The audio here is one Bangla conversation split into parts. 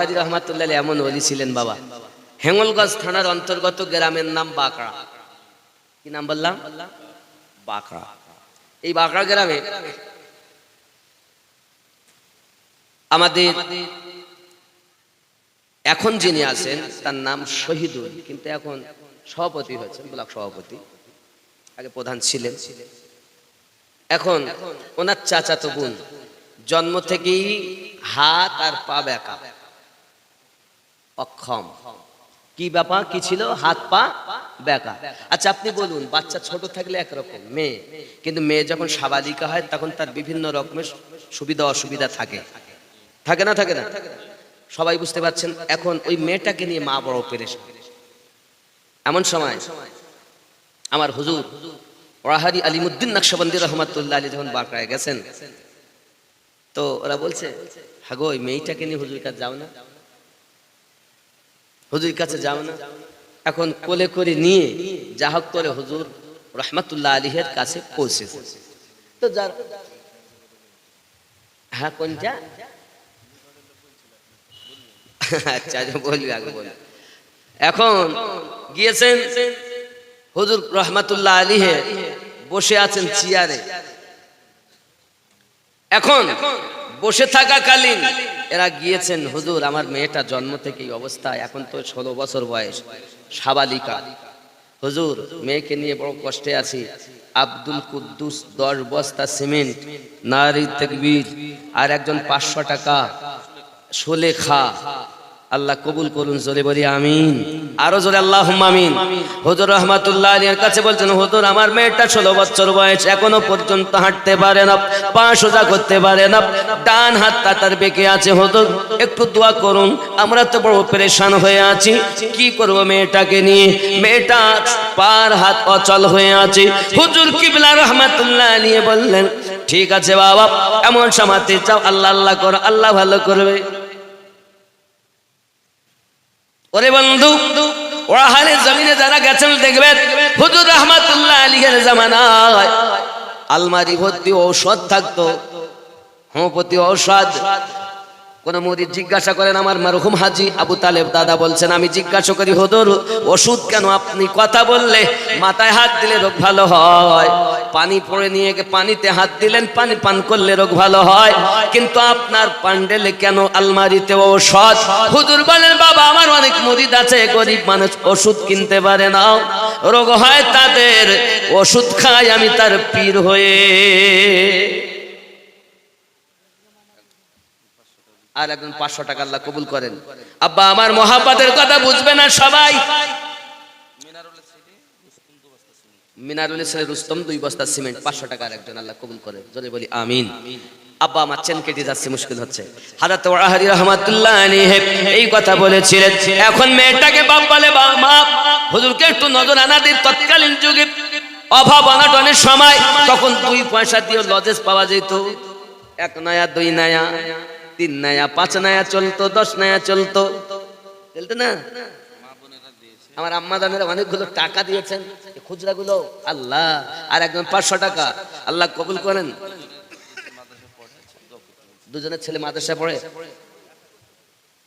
ওয়াহাদি রহমাতুল্লাহ এমন ওলি ছিলেন বাবা। হেঙ্গলগঞ্জ থানার অন্তর্গত গ্রামের নাম বাঁকড়া। কি নাম বললাম? বাঁকড়া। এই বাঁকড়া গ্রামে আমাদের এখন যিনি আছেন, তার নাম শহীদুল, কিন্তু এখন সভাপতি হয়েছেন, ব্লক সভাপতি। আগে প্রধান ছিলেন। এখন ওনার চাচাতো বোন, জন্ম থেকেই হাত আর পা বেঁকা অক্ষম। কি ব্যাপার কি ছিল? হাত পা? বেঁকা আচ্ছা আপনি বলুন, বাচ্চা ছোট থাকলে একরকম, মেয়ে। কিন্তু মেয়ে যখন সাবালিকা হয়, তখন তার বিভিন্ন রকমের সুবিধা, অসুবিধা থাকে। থাকে না থাকে না? সবাই বুঝতে পারছেন? এখন ওই মেয়েটাকে নিয়ে মা বড় পেরেছে এমন সময়, আমার হুজুর ওরাহারি আলিমুদ্দিন নকশবন্দি রহমতুল্লাহ আলী যখন বাঁকড়ায় গেছেন, তো ওরা বলছে, হাগো, ওই মেয়েটাকে নিয়ে হুজুর কাছে যাও না। হুজুর কাছে যাও না। এখন কোলে করে নিয়ে যা হোক করে হুজুর রহমতুল্লাহ আলীহের কাছে পৌঁছেছে তো যার হ্যাঁ কোনটা আচ্ছা আচ্ছা, বলবি আগে বলবি এখন গিয়েছেন হুজুর রহমাতুল্লাহ আলীহে বসে আছেন চেয়ারে। এখন বসে থাকাকালীন। এরা গিয়েছেন, হুজুর, আমার মেয়েটা জন্ম থেকেই অবস্থা এখন তো ষোলো বছর বয়স, সাবালিকা। হুজুর, মেয়েকে নিয়ে বড় কষ্টে আছি। আব্দুল কুদ্দুস দশ বস্তা সিমেন্ট, নারী তেকবির, আর একজন পাঁচশো টাকা সুলেখা আল্লাহ কবুল করুন, জোরে বলি আমিন। আরও জোরে আল্লাহ আমিন। হুজুর রহমাতুল্লাহ আলীর কাছে বলছেন, হুজুর, আমার মেয়েটা ষোলো বছর বয়স, এখনও পর্যন্ত হাঁটতে পারে না, পা সোজা করতে পারে না, ডান হাতটা তার বেঁকে আছে। হুজুর, একটু দোয়া করুন, আমরা তো বড় পরেশান হয়ে আছি, কি করব মেয়েটাকে নিয়ে? মেয়েটা পার হাত অচল হয়ে আছে। হুজুর কিবলা রহমাতুল্লাহ নিয়ে বললেন, ঠিক আছে বাবা, এমন সমাতে চাও আল্লাহ আল্লাহ করো, আল্লাহ ভালো করবে। ওরে বন্ধু, ওরা হালে জমিনে যারা গেছেন দেখবেন, হুজুর রহমাতুল্লাহ আলীর জামানায় আলমারি ভর্তি ঔষধ থাকতো হোমিওপ্যাথি ঔষধ। কোন মুরিদ জিজ্ঞাসা করেন, আমার মারহুম হাজি আবু তালেব দাদা বলছেন, আমি জিজ্ঞাসা করি, হুজুর, ওষুধ কেন আপনি কথা বললে, মাথায় হাত দিলে রোগ ভালো হয়? পানি পড়ে নিয়ে গিয়ে পানিতে হাত দিলেন, পানি পান করলে রোগ ভালো হয়। কিন্তু আপনার পান্ডেলে কেন আলমারিতে ঔষধ? হুজুর বলেন, বাবা, আমার অনেক মুরিদ আছে, গরিব মানুষ ওষুধ কিনতে পারে না। রোগ হয় তাদের, ওষুধ খাই আমি তার পীর হয়ে। আর একজন পাঁচশো টাকা আল্লাহ কবুল করেন। আব্বা, আমার মহাপাতের কথা বুঝবে না সবাই। মিনারুল ইসলাম রুস্তম দুই বস্তা সিমেন্ট, পাঁচশো টাকার একজন আল্লাহ কবুল করেন জোরে বলি, আমিন। আব্বা, আমার চেন কেটে যাচ্ছে, মুশকিল হচ্ছে। হাজার ওয়াহারি রহমাতুল্লাহ এই কথা বলেছিলেন। এখন মেয়েটাকে বাপ বলে বা মা হুজুরকে একটু নজর আনা দিন, তৎকালীন যুগে অভাব, অনাটনের সময় তখন দুই পয়সা দিয়ে লজেস পাওয়া যেত। এক নয়া, দুই নয়া, তিন নয়া, পাঁচ নয়া চলতো, দশ নয়া চলতো। চলতো না? আমার আম্মা দানেরা অনেকগুলো টাকা দিয়েছেন। খুচরা গুলো আল্লাহ। আর একজন পাঁচশো টাকা। আল্লাহ কবুল করেন। দুজনের ছেলে মাদ্রাসা পড়ে।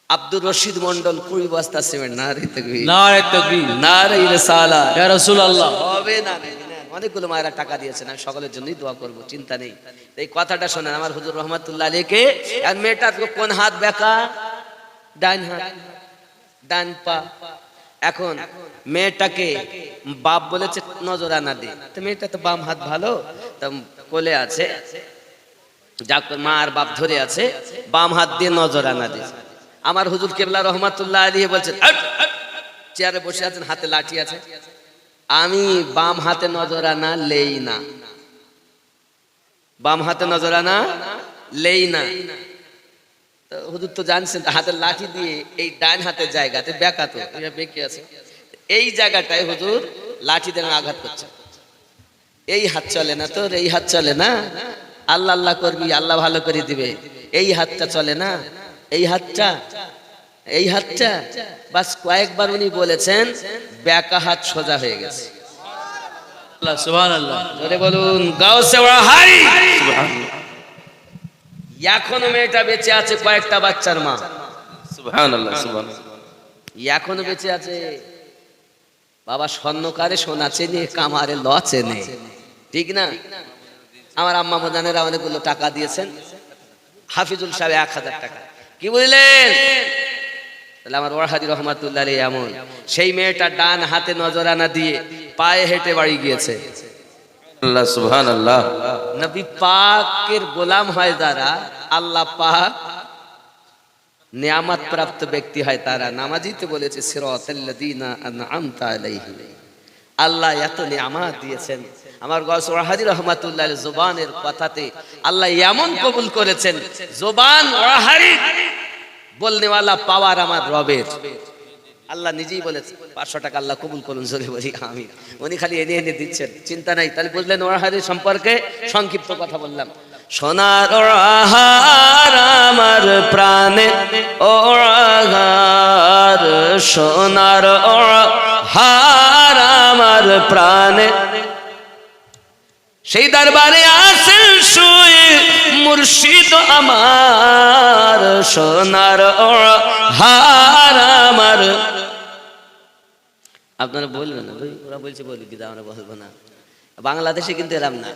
আব্দুর রশিদ মন্ডল কুড়ি বস্তা সিমেন্ট। না রে তাকবীর। নারে তাকবীর। না রে রিসালা। ইয়া রাসূলুল্লাহ। হবে না। অনেকগুলো মায়েরা টাকা দিয়েছেন। আমি সকলের জন্যই দোয়া করব চিন্তা নেই। এই কথাটা শোনেন আমার হুজুর রহমাতুল্লাহ আলীকে আর মেয়েটার কোন হাত বেকা? ডান হাত। ডান পা। এখন মেয়েটাকে বাপ বলেছে, নজর আনা দে। তো মেয়েটা তো বাম হাত ভালো, তা কোলে আছে। যাক, মা আর বাপ ধরে আছে, বাম হাত দিয়ে নজর আনা দিয়েছে। আমার হুজুর কেবলা রহমাতুল্লাহ আলী বলছেন। চেয়ারে বসে আছেন, হাতে লাঠি আছে। আমি বাম হাতে নজর আনা লেই না। বাম হাতে নজর আনা লেই না। হুজুর তো জানছেন হাতের লাঠি দিয়ে এই ডান হাতের জায়গাতে বেঁকা তো বেঁকে আছে। এই জায়গাটায় হুজুর লাঠি দিয়ে আঘাত করছে। এই হাত চলে না তোর এই হাত চলে না। আল্লাহ আল্লাহ করবি আল্লাহ ভালো করে দিবে। এই হাতটা চলে না এই হাতটা এই হাতটা। বাস কয়েকবার উনি বলেছেন ব্যাকা হাত সোজা হয়ে গেছে। আল্লাহ সুবহানাল্লাহ। জোরে বলুন গাউসে ওরা হাই! এখনও মেয়েটা বেঁচে আছে কয়েকটা বাচ্চার মা। এখনও বেঁচে আছে। বাবা স্বর্ণকারে সোনা চেনে কামারে ল চেনে। ঠিক না? আমার আম্মা মোদানেরা অনেকগুলো টাকা দিয়েছেন। হাফিজুল সাহেব এক হাজার টাকা। কি বুঝলেন তাহলে আমার ওয়াহাদি রহমাতুল্লাহ এমন। সেই মেয়েটা ডান হাতে নজরানা দিয়ে পায়ে হেঁটে বাড়ি গিয়েছে। আল্লাহ, সুবহানাল্লাহ। নবী পাকের গোলাম হয় যারা, আল্লাহ পাক নিয়ামত প্রাপ্ত ব্যক্তি হয় তারা। নামাজিতে বলেছে আল্লাহ এত নিয়ামত দিয়েছেন। আমার গস ওয়াহাদি রহমাতুল্লাহ জোবানের কথাতে আল্লাহ এমন কবুল করেছেন, জোবান ওয়াহারি বলনেওয়ালা পাওয়ার আমার রবের। আল্লাহ নিজেই বলেছে, পাঁচশো টাকা আল্লাহ কবুল করুন জোরে বলি আমি উনি খালি এনে এনে দিচ্ছেন, চিন্তা নাই। তাহলে বুঝলেন ওয়াহারি সম্পর্কে সংক্ষিপ্ত কথা বললাম। সোনার ওড়াহার আমার প্রাণে ওড়াহার সোনার ওড়াহার আমার প্রাণে। সেই দরবারে আসেন শুয়ে মুর্শিদ আমার সোনার ওড়াহার আমার আপনারা বলবেন ওরা বলছে বলি কিন্তু আমরা বলব না। বাংলাদেশে কিন্তু এরম না।